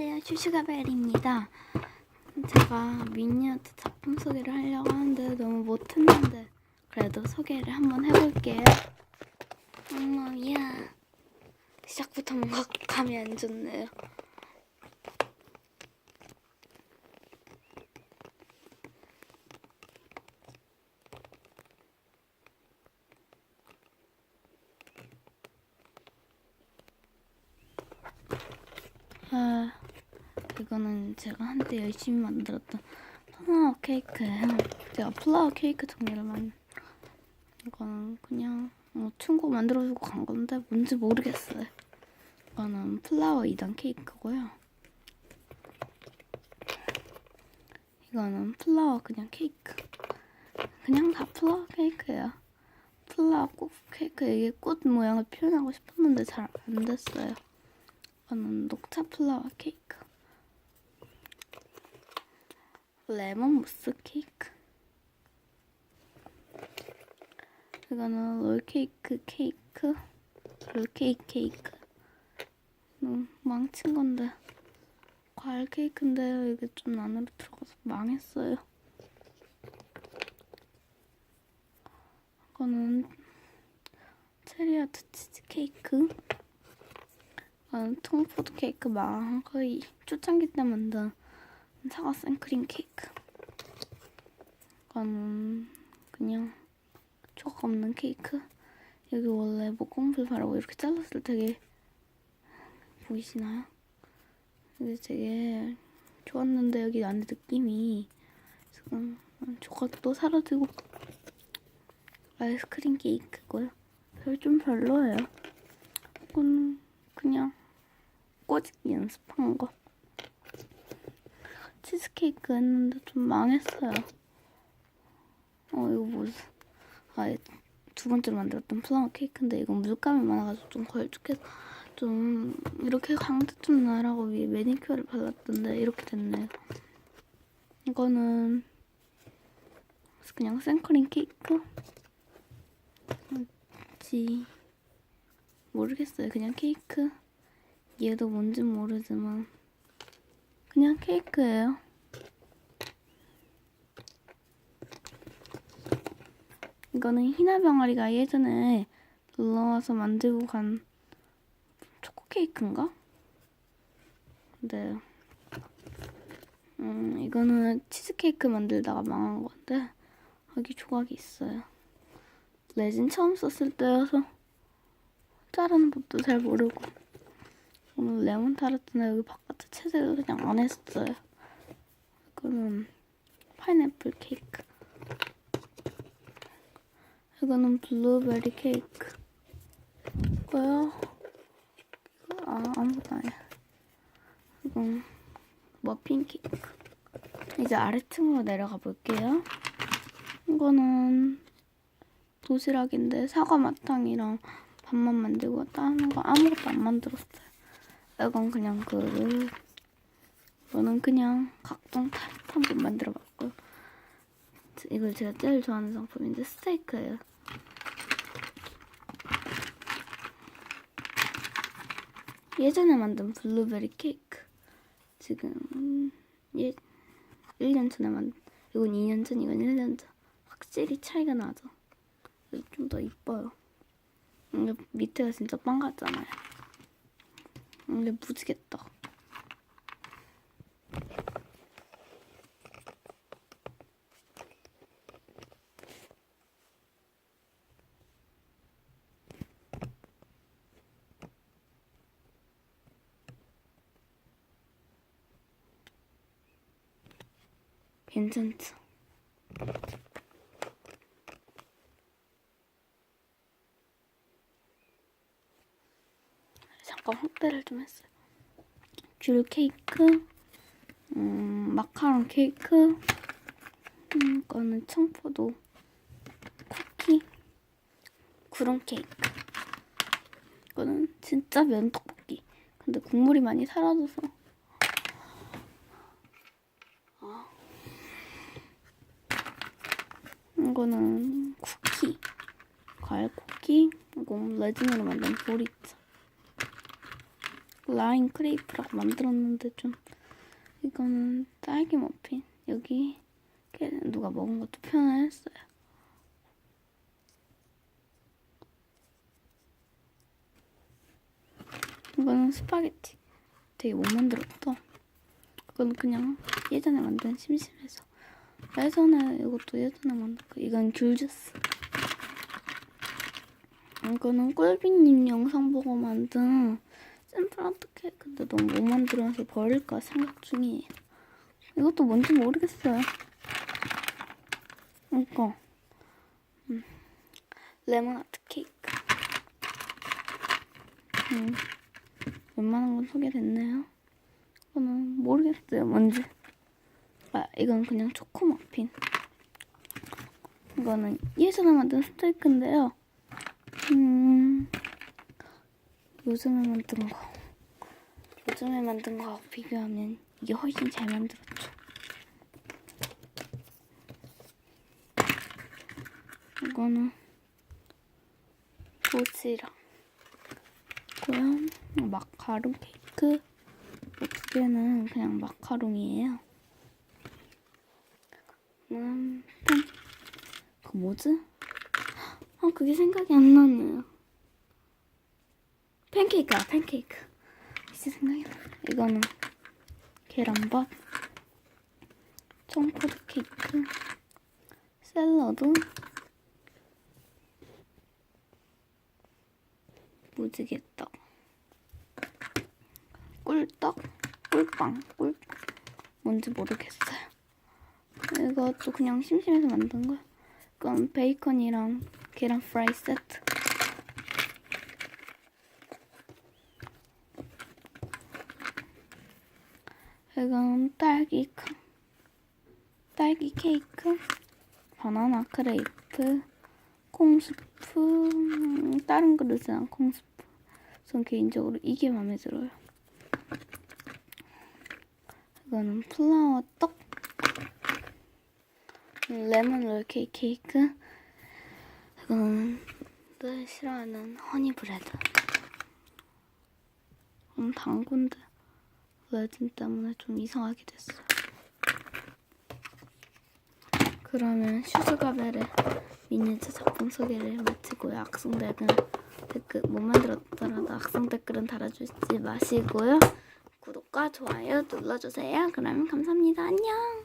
안녕하세요. 슈슈가벨입니다. 제가 미니어트 작품 소개를 하려고 하는데 너무 못했는데 그래도 소개를 한번 해볼게요. 어머야 시작부터 뭔가 감이 안 좋네요. 아, 이거는 제가 한때 열심히 만들었던 플라워 케이크예요. 제가 플라워 케이크 종류를 많이 이거는 그냥 뭐 친구 만들어주고 간 건데 뭔지 모르겠어요. 이거는 플라워 2단 케이크고요. 이거는 플라워 그냥 케이크. 그냥 다 플라워 케이크예요. 플라워 꽃 케이크 이게 꽃 모양을 표현하고 싶었는데 잘 안 됐어요. 이거는 녹차 플라워 케이크. 레몬 무스 케이크. 이거는 롤 케이크 케이크. 롤 케이크 케이크. 음, 망친 건데. 과일 케이크인데 이게 좀 안으로 들어가서 망했어요. 이거는 체리아트 치즈 케이크. 이거는 통푸드 케이크 망한 거의 초창기 때 만든 사과 생크림 케이크. 이거는 그냥 조각 없는 케이크. 여기 원래 목공풀 바르고 이렇게 잘랐을 때 되게 보이시나요? 이게 되게 좋았는데 여기 안에 느낌이 지금 조각도 사라지고 아이스크림 케이크고요. 별 좀 별로예요. 이건 그냥 꼬집기 연습한 거. 치즈케이크 했는데 좀 망했어요. 어, 이거 뭐지? 아, 두 번째로 만들었던 플라워 케이크인데 이건 물감이 많아가지고 좀 걸쭉해서 좀 이렇게 광대 좀 나라고 위에 매니큐어를 발랐던데 이렇게 됐네요. 이거는 그냥 생크림 케이크? 뭔지 모르겠어요. 그냥 케이크. 얘도 뭔진 모르지만 그냥 케이크예요. 이거는 희나 병아리가 예전에 놀러와서 만들고 간 초코 케이크인가? 네. 음, 이거는 치즈케이크 만들다가 망한 건데 여기 조각이 있어요. 레진 처음 썼을 때여서 자르는 법도 잘 모르고 오늘 레몬 타르트는 여기 바깥에 채색을 그냥 안 했어요. 이거는 파인애플 케이크. 이거는 블루베리 케이크. 이거요. 이거 아 아무것도 아니야. 이건 머핀 케이크. 이제 아래층으로 내려가 볼게요. 이거는 도시락인데 사과 마탕이랑 밥만 만들고 다른 거 아무것도 안 만들었어요. 이건 그냥 그 이거는 그냥 각종 타르트 한번 만들어봤고 이걸 제가 제일 좋아하는 상품인데 스테이크예요. 예전에 만든 블루베리 케이크 지금 예 1년 전에 만 이건 2년 전 이건 1년 전 확실히 차이가 나죠. 좀 더 이뻐요. 밑에가 진짜 빵 같잖아요. 이게 무지겠다. 괜찮죠? 잠깐 확대를 좀 했어요. 귤 케이크, 음, 마카롱 케이크, 음, 이거는 청포도 쿠키, 구름 케이크. 이거는 진짜 면 떡볶이. 근데 국물이 많이 사라져서 이거는 쿠키, 과일 쿠키, 이거 레진으로 만든 보리차. 라인 크레이프라고 만들었는데 좀 이거는 딸기 머핀 여기 누가 먹은 것도 표현했어요. 이거는 스파게티 되게 못 만들었다. 그건 그냥 예전에 만든 심심해서 예전에 이것도 예전에 만든 거 이건 귤 주스 이거는 꿀비님 영상 보고 만든 샘플아트 케이크인데 너무 못 만들어서 버릴까 생각 중이에요. 이것도 뭔지 모르겠어요. 이거 음, 레몬 아트 케이크. 음, 웬만한 건 소개됐네요. 이거는 모르겠어요, 뭔지. 아, 이건 그냥 초코 머핀. 이거는 예전에 만든 스테이크인데요. 음, 요즘에 만든 거. 요즘에 만든 거하고 비교하면 이게 훨씬 잘 만들었죠. 이거는 도지랑 고요 마카롱 케이크 두 개는 그냥 마카롱이에요. 음, 팬. 그 뭐지? 아, 그게 생각이 안 나네요. 팬케이크야, 팬케이크. 이제 생각이 나. 이거는 계란밥, 청포도 케이크, 샐러드, 무지개떡, 꿀떡, 꿀빵, 꿀 뭔지 모르겠어요. 이것도 그냥 심심해서 만든 거야. 이건 베이컨이랑 계란 프라이 세트. 이건 딸기 크 딸기 케이크, 바나나 크레이프, 콩스프, 음, 다른 그릇은 콩스프. 전 개인적으로 이게 마음에 들어요. 이거는 플라워 떡, 레몬 롤케이크 케이크, 이거는 늘 싫어하는 허니 브레드. 음, 당근데 레진 때문에 좀 이상하게 됐어요. 그러면 슈즈가벨의 미니어처 작품 소개를 마치고요. 악성 댓글, 댓글 못 만들었더라도 악성 댓글은 달아주지 마시고요. 구독과 좋아요 눌러주세요. 그러면 감사합니다. 안녕.